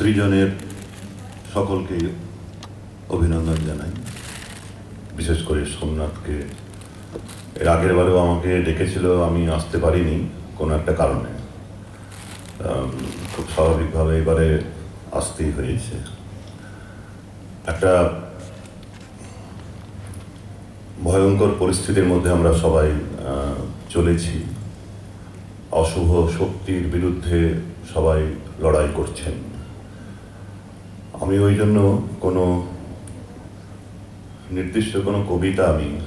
সৃজনের সকলকে অভিনন্দন জানাই। বিশেষ করে সোমনাথকে। এর আগের বারেও আমাকে ডেকেছিল, আমি আসতে পারিনি কোনো একটা কারণে। খুব স্বাভাবিকভাবে এবারে আসতেই হয়েছে। একটা ভয়ঙ্কর পরিস্থিতির মধ্যে আমরা সবাই চলেছি। অশুভ শক্তির বিরুদ্ধে সবাই লড়াই করছেন। আমি ওই জন্য কোনো নির্দিষ্ট কোনো কবিতা আমি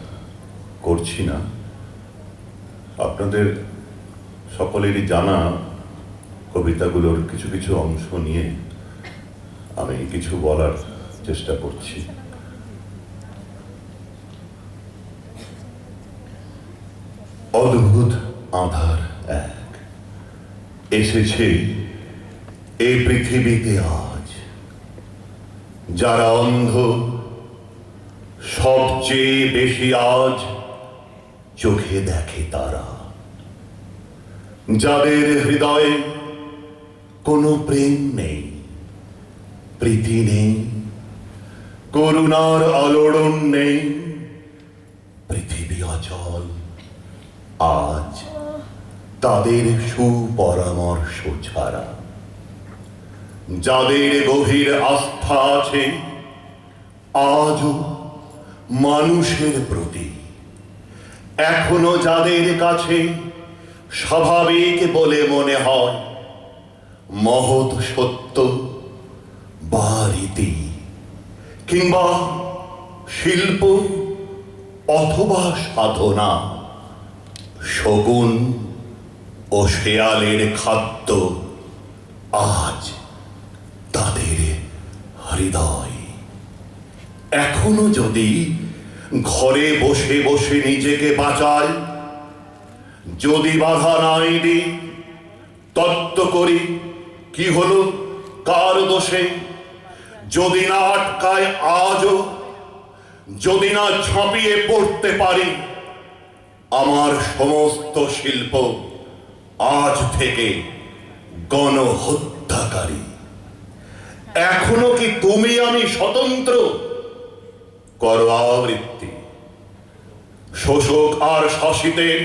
করছি না। আপনাদের সকলেরই জানা কবিতাগুলোর কিছু কিছু অংশ নিয়ে আমি কিছু বলার চেষ্টা করছি। অদ্ভুত আধার এক। এসেছে এই পৃথিবীতে আজ। যারা অন্ধ, সবচেয়ে বেশি আজ চোখে দেখে তারা। যাদের হৃদয়ে কোনো প্রেম নেই, প্রীতি নেই, করুণার আলোড়ন নেই, পৃথিবী অচল আজ তাদের সুপরামর্শ ছাড়া। যাদের গভীর আস্থা আছে, আজও মানুষের প্রতি। এখনও যাদের কাছে স্বাভাবিক বলে মনে হয়, মহৎ সত্য বা রীতি কিংবা শিল্প অথবা সাধনা, শগুন ও শেয়ালের খাদ্য আজ হৃদয়। এখনও যদি ঘরে বসে বসে নিজেকে বাঁচায় যদি বাধা নাই দি তত্ত্ব করি, কি হলো? কার দোষে? যদি না আটকায় আজও, যদি না ঝাঁপিয়ে পড়তে পারি, আমার সমস্ত শিল্প আজ থেকে গণহত্যাকারী। এখনও কি তুমি আমি স্বতন্ত্র? করো আবৃত্তি। শোষক আর শাসিতের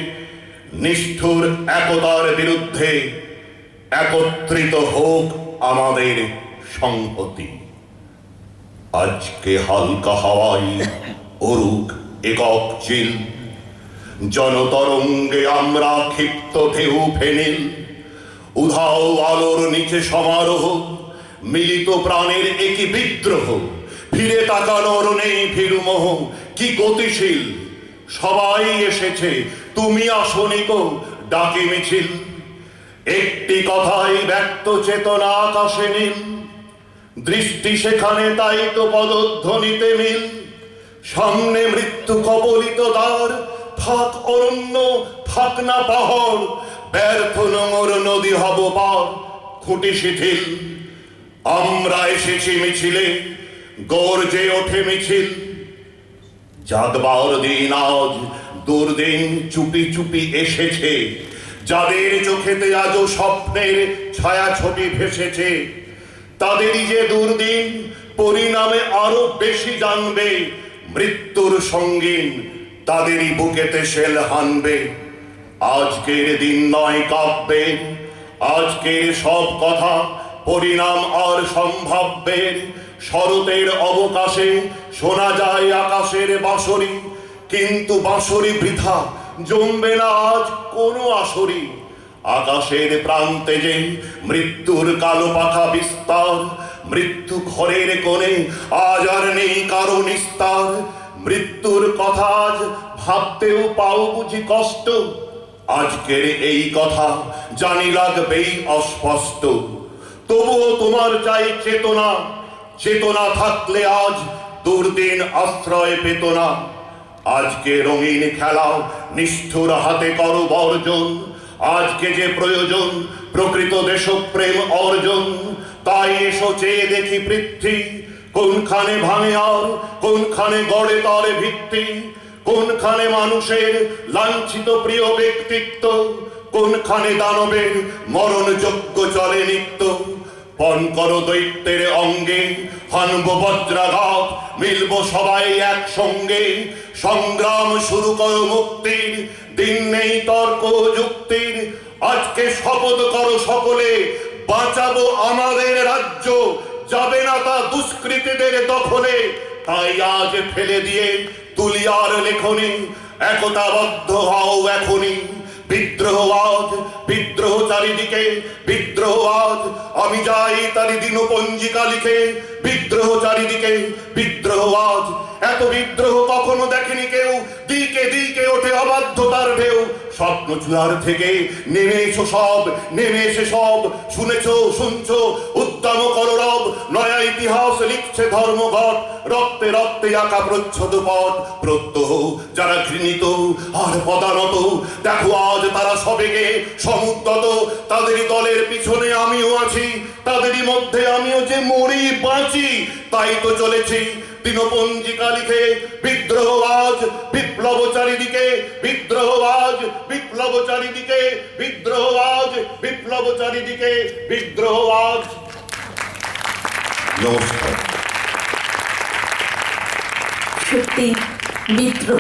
নিষ্ঠুর একতার বিরুদ্ধে একত্রিত হোক আমাদের সংহতি আজকে হালকা হাওয়াই অরুক একক চিল। জনতরঙ্গে আমরা ক্ষিপ্ত ঢেউ ফেনিল। উধাও আলোর নিচে সমারোহ। মিলিত প্রাণের একই বিদ্রোহ। ফিরে তাকানোর নেই ফিরুমোহ কি গতিশীল? সবাই এসেছে। তুমি আসনি তো ডাকি মিছিল। একটি কথাই ব্যক্ত চেতনা আকাশে নীল। দৃষ্টি সেখানে তাই তো পদধ্বনিতে মিল। সামনে মৃত্যু কবলিত দ্বার। থাক অরণ্য, থাক না পাহাড়। ব্যর্থ নোংর নদী হব পার। খুঁটি শিথিল। আমরা এসেছি মিছিলে গর্জে ওঠে মিছিল। জাগবার দিন আজ, দুর্দিন চুপি চুপি এসেছে। যাদের চোখেতে আজও স্বপ্নের ছায়া ছবি ভেসেছে, তাদেরই যে দুর্দিন, পরিণামে আরও বেশি জানবে। মৃত্যুর সঙ্গীন তাদেরই বুকেতে শেল হানবে। আজকের দিন নয় কাব্যে, আজকের সব কথা পরিণাম আর সম্ভাব্যের শরতের অবকাশে শোনা যায় আকাশের বাঁশরি। কিন্তু বাঁশরি বৃথা, জমবে না আজ কোনো আসরি। আকাশের প্রান্তে যে মৃত্যুর কালো পাখা বিস্তার, মৃত্যু ঘরের কোণে আজ আর নেই কারও নিস্তার। মৃত্যুর কথা আজ ভাবতেও পাও বুঝি কষ্ট। আজকের এই কথা জানি লাগবেই অস্পষ্ট। তবুও তোমার চাই চেতনা। চেতনা থাকলে আজ দুর্দিন আশ্রয় পেত না। আজকে রঙিন খেলা, নিষ্ঠুর হাতে করো বর্জন। আজকে যে প্রয়োজন, প্রকৃত দেশপ্রেম অর্জন। তাই এসো চেয়ে দেখি পৃথ্বী, কোনখানে ভাঙে আর, কোনখানে গড়ে তরে ভিত্তি। কোনখানে মানুষের লাঞ্ছিত প্রিয় ব্যক্তিত্ব, কোনখানে দানবের মরণযোগ্য চলে নিত্য। পণ করো দৈত্যের অঙ্গে। হানব বজ্রাঘাত, মিলব সবাই একসঙ্গে। সংগ্রাম শুরু করো মুক্তির, দিন নেই তর্ক যুক্তির। আজকে শপথ করো সকলে, বাঁচাবো আমাদের রাজ্য। যাবে না তা দুষ্কৃতীদের দখলে। তাই আজ ফেলে দিয়ে তুলিয়ার লেখনি, একতাবদ্ধ হও এখনই। বিদ্রোহ আজ বিদ্রোহ চারিদিকে বিদ্রোহ আজ আমি যাই তারি দিন লিখে বিদ্রোহ চারিদিকে বিদ্রোহ আজ এত বিদ্রোহ কখনো দেখেনি কেউ। দিকে দিকে ওঠে অবাধ্যতার ঢেউ। স্বপ্ন চূড়ার থেকে নেমে এসো সব নেমে এসে সব। শুনেছো, শুনছো উদ্যম করো রব। নয়া ইতিহাস লিখছে ধর্মঘট। রক্তে রক্তে আঁকা প্রচ্ছদ পথ। প্রত্যহ যারা ঘৃণিত, আর পদানত। দেখো আজ তারা সবেগে সমুদ্রত। তাদেরই দলের পিছনে আমিও আছি। তাদেরই মধ্যে আমিও যে মরি বাঁচি তাই তো চলেছি দিনপঞ্জিকা লিখে বিদ্রোহ আজ বিপ্লব চারিদিকে বিদ্রোহ আজ বিপ্লব চারিদিকে বিদ্রোহ আজ বিপ্লব চারিদিকে বিদ্রোহ আজ নমস্কার। সত্যি বিদ্রোহ